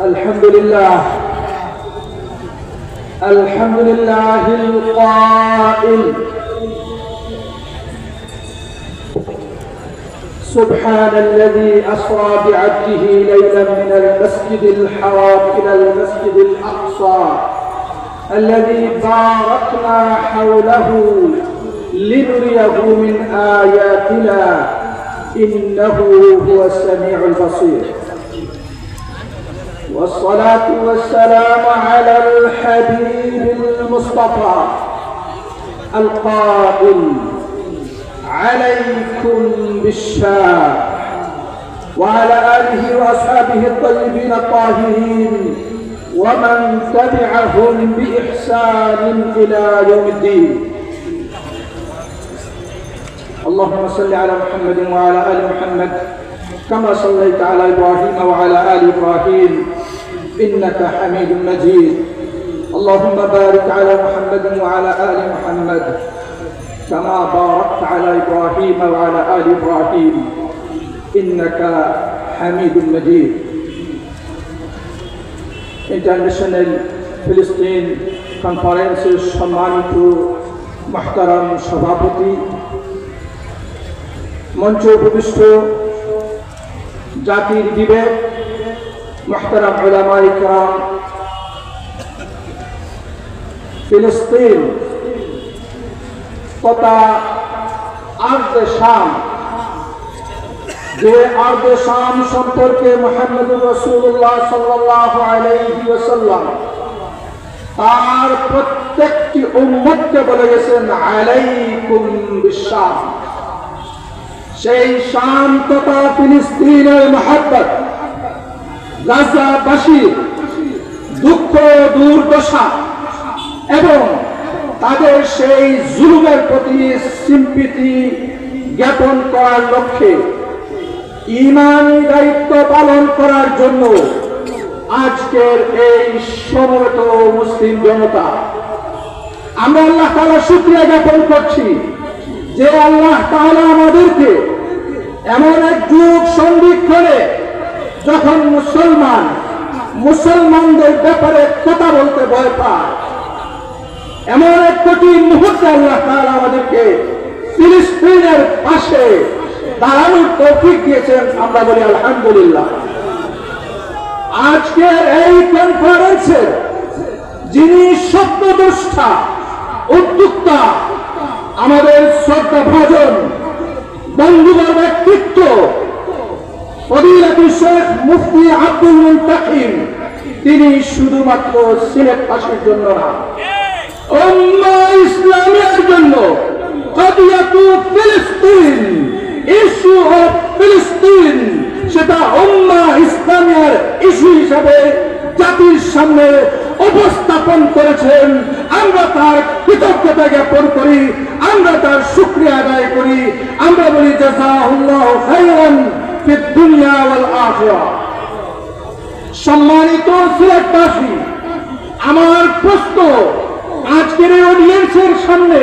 الحمد لله الحمد لله القائل. سبحان الذي أسرى بعبده ليلا من المسجد الحرام إلى المسجد الأقصى. الذي باركنا حوله لنريه من آياتنا. إنه هو السميع البصير. والصلاة والسلام على الحبيب المصطفى القائل عليكم بالشام وعلى آله وأصحابه الطيبين الطاهرين ومن تبعهم بإحسان إلى يوم الدين. اللهم صل على محمد وعلى آل محمد كما صليت على إبراهيم وعلى آل إبراهيم. إنك حميد مجيد اللهم بارك على محمد وعلى آل محمد كما باركت على إبراهيم وعلى آل إبراهيم إنك حميد مجيد international ফিলিস্তিন কনফারেন্সের সম্মানিত মাহতারাম সভাপতি মঞ্চ উপবিষ্ট জাতির বিবেক মাহতারাম ওলামা ইকরাম ফিলিস্তিন তথা আর্দ শাম। যে আর্দ শাম সম্পর্কে মোহাম্মদ রসুল্লাহ সাল্লাহ আলাইহি ওয়াসাল্লাম তার প্রত্যেকটি উম্মতকে বলে গেছেন বিশ্বাস সেই শাম ফিলিস্তিনের মহাব্বত গাজাবাসীর দুঃখ, দুর্দশা এবং তাদের সেই জুলুমের প্রতি সিম্পিতি জ্ঞাপন করার লক্ষ্যে ইমানি দায়িত্ব পালন করার জন্য আজকের এই সমবেত মুসলিম জনতা, আমরা আল্লাহ তালা শুক্রিয়া জ্ঞাপন করছি যে আল্লাহ তাহলে আমাদেরকে এমন এক যুগ সন্ধিক্ষণে যখন মুসলমান, মুসলমানদের ব্যাপারে কথা বলতে ভয় পায়, এমন এক কঠিন মুহূর্তে আল্লাহ তাহলে আমাদেরকে ফিলিস্তিনের পাশে দাঁড়ানোর তৌফিক দিয়েছেন, আমরা বলি আলহামদুলিল্লাহ। আজকের এই কনফারেন্সে যিনি স্বপ্নদ্রষ্টা উদ্যোক্তা, আমাদের শ্রদ্ধা ভজন বন্ধুবার ব্যক্তিত্ব ফদিলাতুল শেখ মুফতি আব্দুল মুন্তাকিম তিনি শুধুমাত্র সিলেট পাশের জন্য না, উম্মা ইসলামের জন্য কদিয়াতু ফিলিস্তিন, ইস্যু অফ ফিলিস্তিন, সেটা উম্মা ইসলামের ইস্যু হিসাবে জাতির সামনে উপস্থাপন করেছেন। আমরা তার কৃতজ্ঞতা জ্ঞাপন করি, আমরা তার শুক্রিয়া আদায় করি। আমরা বলি জাযাহুল্লাহু খাইরান সম্মানিত সিলেটবাসী আমার প্রশ্ন, আজকের এই অডিয়েন্সের সামনে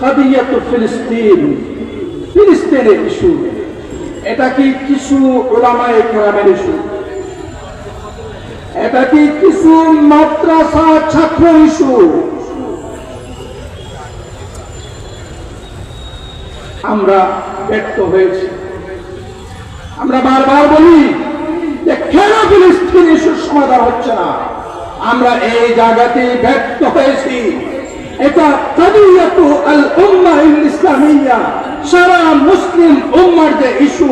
কাদিয়াত ফিলিস্তিন, ফিলিস্তিনের ইস্যু। এটা কি কিছু ওলামায়ে কেরামের ইস্যু? এটা কি কিছু মাদ্রাসা ছাত্র ইস্যু? আমরা ব্যক্ত হয়েছি। আমরা বারবার বলি যে কেন ফিলিস্তিন ইস্যুর সমাধান হচ্ছে না? আমরা এই জায়গাতে ব্যক্ত হয়েছি। এটা কাদিয়াতু আল উম্মাহ ইসলামিয়া সারা মুসলিম উম্মার যে ইস্যু,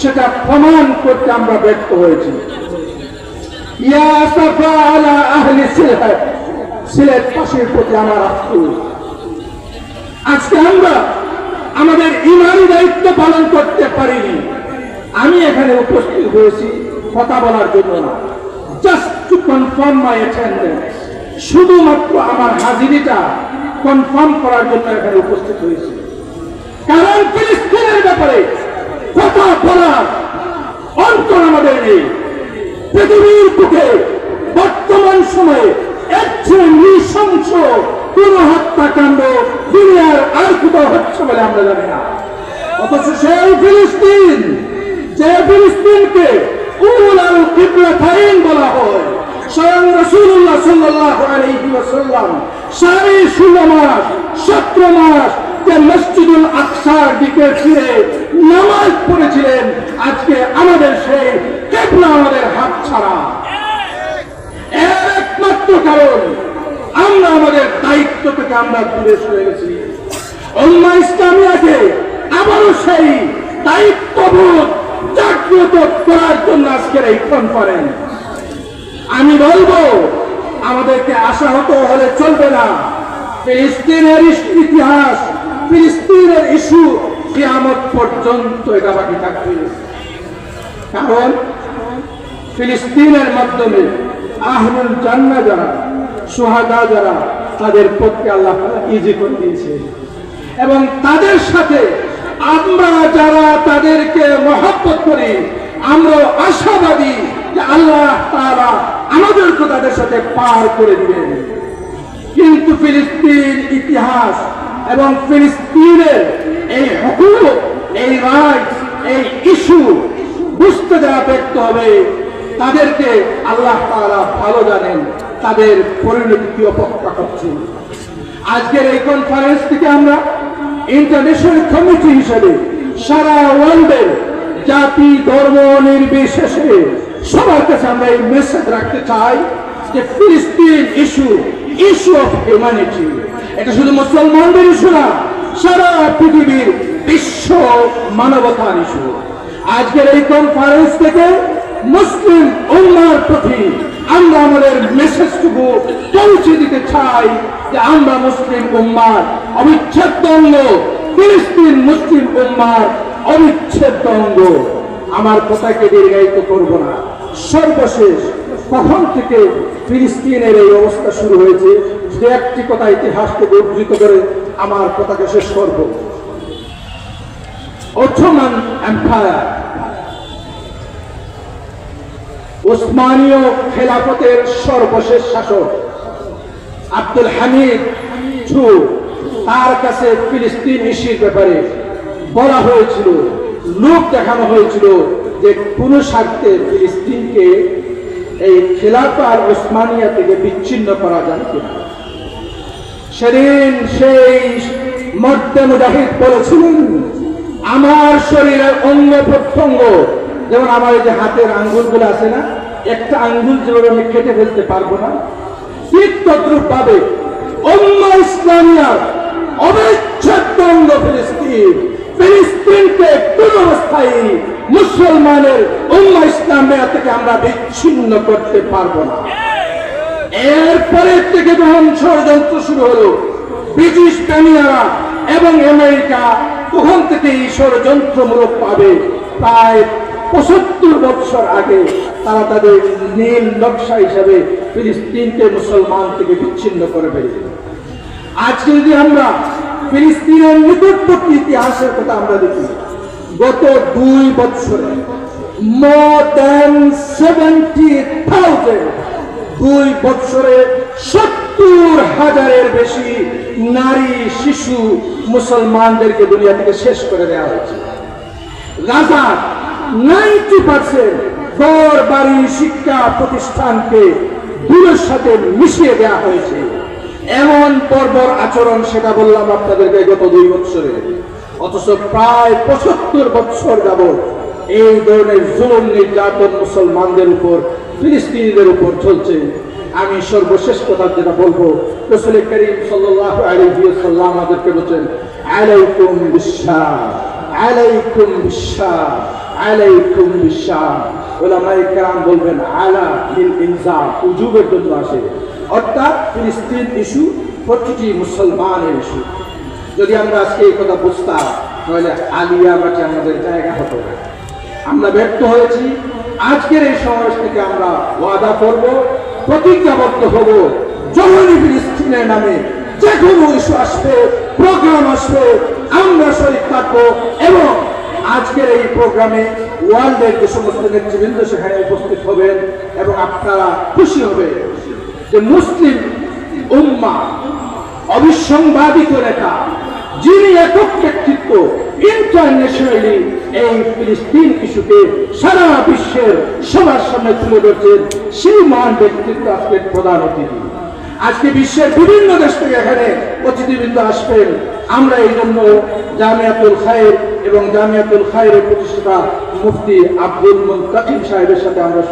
সেটা প্রমাণ করতে আমরা ব্যক্ত হয়েছি। ইয়া সাফা আলা আহলি সিলেট সিলেট পাশের প্রতি আমার আফসোস। আজকে আমরা আমাদের ইমানি দায়িত্ব পালন করতে পারিনি। আমি এখানে উপস্থিত হয়েছি কথা বলার জন্য না। Just to confirm my attendance শুধুমাত্র আমার হাজিরিটা কনফার্ম করার জন্য এখানে উপস্থিত হয়েছি। কারণ ফিলিস্তিনের ব্যাপারে কথা বলার অন্তর আমাদের নেই। পৃথিবীর বুকে বর্তমান সময়ে এর নৃশংস কোন হত্যাকাণ্ড দুনিয়ার আর কোথাও হচ্ছে বলে আমরা জানি না। অথচ সেই ফিলিস্তিন যে ফিলিস্তিনকে উল আল কিবলাতাইন বলা সাল্লাল্লাহু আলাইহি ওয়াসাল্লাম সাড়ে ষোলো মাস, সতেরো মাস যে মসজিদুল আকসার দিকে ফিরে নামাজ পড়েছিলেন, আজকে আমাদের সেই কেবলা আমাদের হাত ছাড়া। এর একমাত্র কারণ, আমরা আমাদের দায়িত্ব থেকে আমরা দূরে সরে গেছি। উম্মা ইসলামিয়াকে আবারও সেই দায়িত্ববোধ জাগ্রত করার জন্য আজকের এই কনফারেন্স আমি বলব, আমাদেরকে আশাহত হলে চলবে না। ফিলিস্তিনের ইতিহাস, ফিলিস্তিনের ইস্যু কিয়ামত পর্যন্ত এটা বাকি থাকবে। কারণ ফিলিস্তিনের মাধ্যমে আহমুল জান্না যারা, সুহাদা যারা, তাদের পক্ষে আল্লাহ ইজি করে দিয়েছে? এবং তাদের সাথে আমরা যারা তাদেরকে মহব্বত করি, আমরা আশাবাদী যে আল্লাহ তারা আমাদেরকে তাদের সাথে পার করে দিবেন। কিন্তু ফিলিস্তিন ইতিহাস এবং ফিলিস্তিনের এই হকুক এই রাইটস এই ইস্যু বুঝতে যারা ব্যক্ত হবে, তাদেরকে আল্লাহ তাআলা ভালো জানেন, তাদের পরিণতি কি অপেক্ষা করছে। আজকের এই কনফারেন্স থেকে আমরা ইন্টারন্যাশনাল কমিটি হিসেবে সারা ওয়ার্ল্ডের জাতি, ধর্ম নির্বিশেষে সবার কাছে আমরা এই মেসেজ রাখতে চাই যে ফিলিস্তিন ইস্যু ইস্যু অফ হিউম্যানিটি এটা শুধু মুসলমানদের ইস্যু না, সারা পৃথিবীর বিশ্ব মানবতার ইস্যু আজকের এই কনফারেন্স থেকে মুসলিম উম্মার প্রতি আমরা আমাদের মেসেজটুকু পৌঁছে দিতে চাই যে আমরা মুসলিম উম্মার অবিচ্ছেদ্য অঙ্গ, ফিলিস্তিন মুসলিম উম্মার অবিচ্ছেদ্য অঙ্গ। আমার কথাকে দীর্ঘায়িত করব না। সর্বশেষ কখন থেকে ফিলিস্তিনের এই অবস্থা শুরু হয়েছে দু একটি কথা ইতিহাসকে উদ্ধৃত করে আমার কথাকে শেষ করব। অথমান এম্পায়ার ওসমানীয় খেলাফতের সর্বশেষ শাসক আব্দুল হামিদ ছু তার কাছে ফিলিস্তিন ইস্যুর ব্যাপারে বলা হয়েছিল লোক দেখানো হয়েছিল যে কোন স্বার্থে ফিলিস্তিনকে এই খেলাফা আর ওসমানিয়া থেকে বিচ্ছিন্ন করা যায় কিনা। সেদিন সেই মর্দে মুজাহিদ বলেছিলেন, আমার শরীরের অঙ্গ প্রত্যঙ্গ যেমন আমার এই যে হাতের আঙ্গুলগুলো আছে না, একটা আঙ্গুল যেভাবে আমি কেটে ফেলতে পারব না, ঠিক তদ্রুপ ভাবে অন্য ইসলামিয়ার অবিচ্ছেদ্য অঙ্গ ফিলিস্তিন, ফিলিস্তিনকে কোন অবস্থায় মুসলমানের অন্য ইসলামিয়া থেকে আমরা বিচ্ছিন্ন করতে পারব না। এরপরে থেকে যখন ষড়যন্ত্র শুরু হলো। ব্রিটিশ প্রেমিয়ারা এবং আমেরিকা তখন থেকে এই ষড়যন্ত্রমূলক পাবে প্রায় পঁচাত্তর বছর আগে তারা তাদের নীল নকশা হিসাবে ফিলিস্তিনকে মুসলমান থেকে বিচ্ছিন্ন করে ফেলেছিল। আজকে যদি আমরা ফিলিস্তিনের নিকটবর্তী ইতিহাসের কথা আমরা দেখি, গত দুই বছরে সেভেন্টি থাউজেন্ড দুই বছরে সত্তর হাজারের বেশি নারী, শিশু মুসলমানদেরকে দুনিয়া থেকে শেষ করে দেওয়া হয়েছে। গাজা নাইনটি পার্সেন্ট ঘর বাড়ি শিক্ষা প্রতিষ্ঠানকে দূরের সাথে মিশিয়ে দেওয়া হয়েছে। এমন আচরণ সেটা বললাম আপনাদেরকে গত দুই বছরে। অথচ প্রায় পঁচাত্তর বছর যাবৎ এই ধরনের জুলুম নির্যাতন মুসলমানদের উপর, ফিলিস্তিনিদের উপর চলছে। আমি সর্বশেষ কথা যেটা বলব, রসুল করিম সাল্লাহ আলাইহি সাল্লাম আমাদেরকে বলছেন, আলাইকুম বিশ্বাস আলাইকুম বিশ্বাস আলাইকুম বিশ্বাস ওলামায়ে কেরাম বলবেন, আলা লিল ইনজা উজুবের জন্য আসে। অর্থাৎ ফিলিস্তিন ইস্যু, প্রতিটি মুসলমানের ইস্যু। যদি আমরা আজকে এই কথা বুঝতাম, তাহলে আলিয়া মাঠে আমাদের জায়গা হতো না। আমরা ব্যর্থ হয়েছি। আজকের এই সমাবেশ থেকে আমরা ওয়াদা করব, প্রতিজ্ঞাবদ্ধ হব। জরুরি ফিলিস্তিনের নামে যে কোনো ইস্যু আসবে, প্রোগ্রাম আসবে, আমরা শরীর থাকব এবং আজকের এই প্রোগ্রামে ওয়ার্ল্ডের যে সমস্ত নেতৃবৃন্দ সেখানে উপস্থিত হবেন এবং আপনারা খুশি হবেন যে মুসলিম উম্মা, অবিসংবাদিত নেতা, যিনি একক ব্যক্তিত্ব ইন্টারন্যাশনালি এই ফিলিস্তিন ইস্যুকে সারা বিশ্বের সবার সামনে তুলে ধরছেন, সেই মহান ব্যক্তিত্ব আজকের প্রধান অতিথি। আজকে বিশ্বের বিভিন্ন দেশ থেকে এখানে অতিথিবৃন্দ আসবেন। আমরা এই জন্য জামিয়াতুল খায়ের এবং জামিয়াতুল খায়ের প্রতিষ্ঠাতা মুফতি আব্দুল মুন্তাকিম সাহেবের সাথে আমরা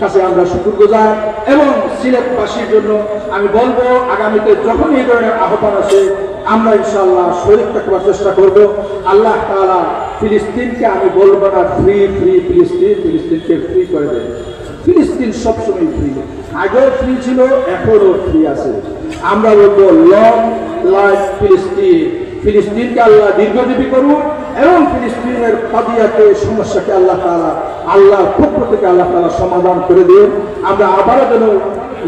কাছে আমরা শুকুর গুজার এবং সিলেটবাসীর জন্য আমি বলব, আগামীতে যখন এই ধরনের আহ্বান আছে আমরা ইনশাল্লাহ শরীর থাকবার চেষ্টা করব। আল্লাহ তাআলা ফিলিস্তিনকে আমি বলব না ফ্রি ফ্রি ফিলিস্তিন, ফিলিস্তিনকে ফ্রি করে দেয় ফিলিস্তিন সবসময় ফ্রি আগেও ফ্রি ছিল, এখনও ফ্রি আছে। আমরা বলব লং লাইফ ফিলিস্তিন ফিলিস্তিনকে আল্লাহ দীর্ঘজীবী করুন এবং ফিলিস্তিনের কাদিয়াকে সমস্যাকে আল্লাহ তাআলা, আল্লাহর পক্ষ থেকে আল্লাহ তালা সমাধান করে দিন। আমরা আবারও যেন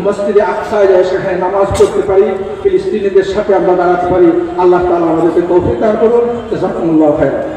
মসজিদে আকসায় যায়, সেখানে নামাজ পড়তে পারি, ফিলিস্তিনিদের সাথে আমরা দাঁড়াতে পারি। আল্লাহ তাআলা আমাদেরকে তৌফিক দান করুন। জাযাকুমুল্লাহু খাইরান